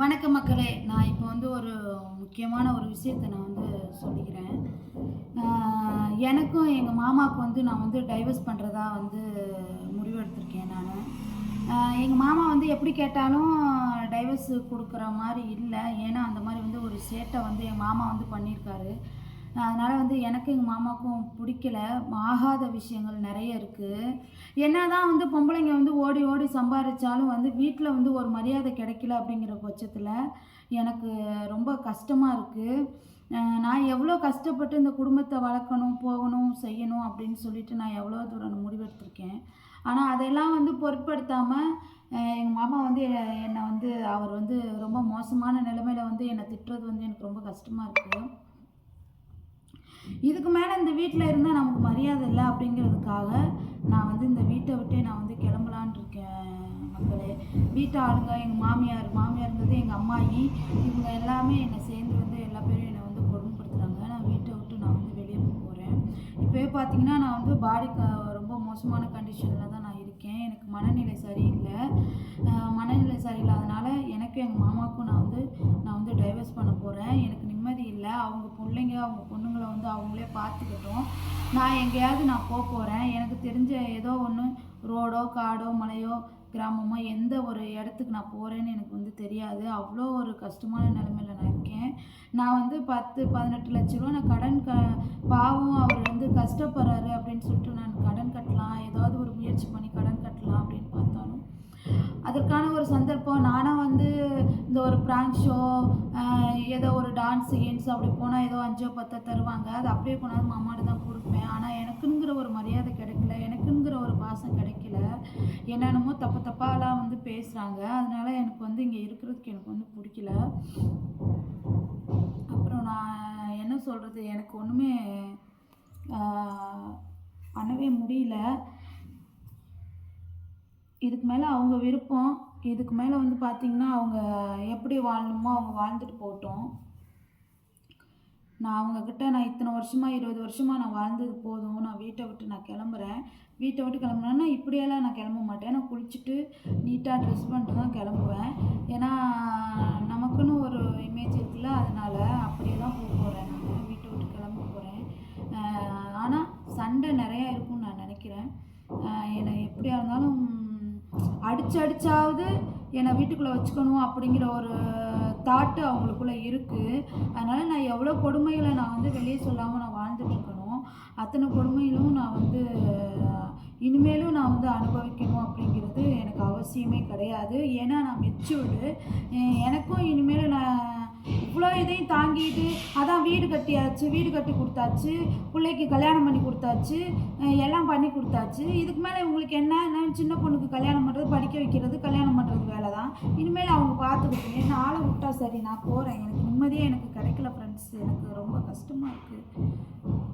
வணக்க மக்களே நான் இப்போ வந்து ஒரு முக்கியமான ஒரு விஷயத்தை நான் வந்து சொல்லிக்கிறேன். எனக்கும் எங்கள் மாமாவுக்கு வந்து நான் வந்து டைவர்ஸ் பண்ணுறதா வந்து முடிவெடுத்திருக்கேன் நான். எங்கள் மாமா வந்து எப்படி கேட்டாலும் டைவர்ஸ் கொடுக்குற மாதிரி இல்லை. ஏன்னா அந்த மாதிரி வந்து ஒரு சேட்டை வந்து எங்கள் மாமா வந்து பண்ணியிருக்காரு. அதனால் வந்து எனக்கு எங்கள் மாமாவுக்கும் பிடிக்கல. ஆகாத விஷயங்கள் நிறைய இருக்குது என்ன தான் வந்து பொம்பளைங்க வந்து ஓடி ஓடி சம்பாதிச்சாலும் வந்து வீட்டில் வந்து ஒரு மரியாதை கிடைக்கல அப்படிங்கிற பட்சத்தில் எனக்கு ரொம்ப கஷ்டமாக இருக்குது நான் எவ்வளோ கஷ்டப்பட்டு இந்த குடும்பத்தை வளர்க்கணும் போகணும் செய்யணும் அப்படின்னு சொல்லிட்டு நான் எவ்வளோ தூரம் முடிவெடுத்திருக்கேன். ஆனால் அதெல்லாம் வந்து பொருட்படுத்தாமல் எங்கள் மாமா வந்து என்னை வந்து அவர் வந்து ரொம்ப மோசமான நிலைமையில வந்து என்னை திட்டுறது வந்து எனக்கு ரொம்ப கஷ்டமாக இருக்குது இதுக்கு மேலே இந்த வீட்டில் இருந்தால் நமக்கு மரியாதை இல்லை அப்படிங்கிறதுக்காக நான் வந்து இந்த வீட்டை விட்டே நான் வந்து கிளம்பலான் இருக்கேன் மக்களே. வீட்டு ஆளுங்க எங்கள் மாமியார் மாமியாருங்கிறது எங்கள் அம்மாயி இவங்க எல்லாமே என்னை சேர்ந்து வந்து எல்லா பேரும் என்னை வந்து கொடுமைப்படுத்துகிறாங்க நான் வீட்டை விட்டு நான் வந்து வெளியே போகிறேன் இப்போயே பார்த்தீங்கன்னா நான் வந்து பாடி ரொம்ப மோசமான கண்டிஷனில் தான் நான் இருக்கேன். எனக்கு மனநிலை சரியில்லை. மனநிலை சரியில்லாதனால எனக்கும் எங்கள் மாமாவுக்கும் நான் வந்து அவங்க பிள்ளைங்க அவங்க பொண்ணுங்களை வந்து அவங்களே பார்த்துக்கிட்டோம். நான் எங்கேயாவது நான் போக போகிறேன் எனக்கு தெரிஞ்ச ஏதோ ஒன்று ரோடோ காடோ மலையோ கிராமமோ எந்த ஒரு இடத்துக்கு நான் போகிறேன்னு எனக்கு வந்து தெரியாது. அவ்வளோ ஒரு கஷ்டமான நிலமையில நான் இருக்கேன். நான் வந்து பத்து பதினெட்டு லட்ச ரூபா நான் கடன் க பாவம் அவர் வந்து கஷ்டப்படுறாரு அப்படின்னு சொல்லிட்டு நான் கடன் கட்டலாம். ஏதாவது ஒரு முயற்சி பண்ணி கடன் கட்டலாம். அதற்கான ஒரு சந்தர்ப்பம். நானாக வந்து இந்த ஒரு ப்ராங்க் ஷோ ஏதோ ஒரு டான்ஸ் கீன்ஸ் அப்படி போனால் ஏதோ அஞ்சோ பத்தோ தருவாங்க. அது அப்படியே கொண்டாந்து மாமாட்டு தான் கொடுப்பேன். ஆனால் எனக்குங்கிற ஒரு மரியாதை கிடைக்கல. எனக்குங்கிற ஒரு பாசம் கிடைக்கல. என்னென்னமோ தப்பு தப்பாலாம் வந்து பேசுகிறாங்க அதனால எனக்கு வந்து இங்கே இருக்கிறதுக்கு எனக்கு வந்து பிடிக்கல. அப்புறம் நான் என்ன சொல்கிறது எனக்கு ஒன்றுமே பண்ணவே முடியல. இதுக்கு மேலே அவங்க விருப்பம். இதுக்கு மேலே வந்து பார்த்திங்கன்னா அவங்க எப்படி வாழணுமோ அவங்க வாழ்ந்துட்டு போகட்டும். நான் அவங்கக்கிட்ட நான் இத்தனை வருஷமாக இருபது வருஷமாக நான் வாழ்ந்தது போதும். நான் வீட்டை விட்டு நான் கிளம்புறேன். வீட்டை விட்டு கிளம்புனேன்னா இப்படியெல்லாம் நான் கிளம்ப மாட்டேன். நான் குளிச்சுட்டு நீட்டாக ட்ரெஸ் பண்ணிட்டு தான் கிளம்புவேன். ஏன்னா நமக்குன்னு ஒரு இமேஜ் இருக்குல்ல அதனால் அடிச்சு அடிச்சாவது என்னை வீட்டுக்குள்ளே வச்சுக்கணும் அப்படிங்கிற ஒரு தாட்டு அவங்களுக்குள்ளே இருக்குது அதனால் நான் எவ்வளோ கொடுமைகளை நான் வந்து வெளியே சொல்லாமல் நான் வாழ்ந்துட்டு இருக்கணும் அத்தனை கொடுமையிலும் நான் வந்து இனிமேலும் நான் வந்து அனுபவிக்கணும் அப்படிங்கிறது எனக்கு அவசியமே கிடையாது. ஏன்னா நான் மெச்சூர்டு எனக்கும் இனிமேல் நான் இவ்வளோ இதையும் தாங்கிட்டு அதான் வீடு கட்டியாச்சு வீடு கட்டி கொடுத்தாச்சு பிள்ளைக்கு கல்யாணம் பண்ணி கொடுத்தாச்சு எல்லாம் பண்ணி கொடுத்தாச்சு. இதுக்கு மேலே உங்களுக்கு என்ன சின்ன பொண்ணுக்கு கல்யாணம் பண்ணுறது படிக்க வைக்கிறது கல்யாணம் பண்ணுறது வேலை தான் இனிமேல் அவங்க பார்த்துக்கிட்டு என்ன ஆளை விட்டா சரி நான் போகிறேன் எனக்கு நிம்மதியாக எனக்கு கிடைக்கல ஃப்ரெண்ட்ஸ் எனக்கு ரொம்ப கஷ்டமாக இருக்குது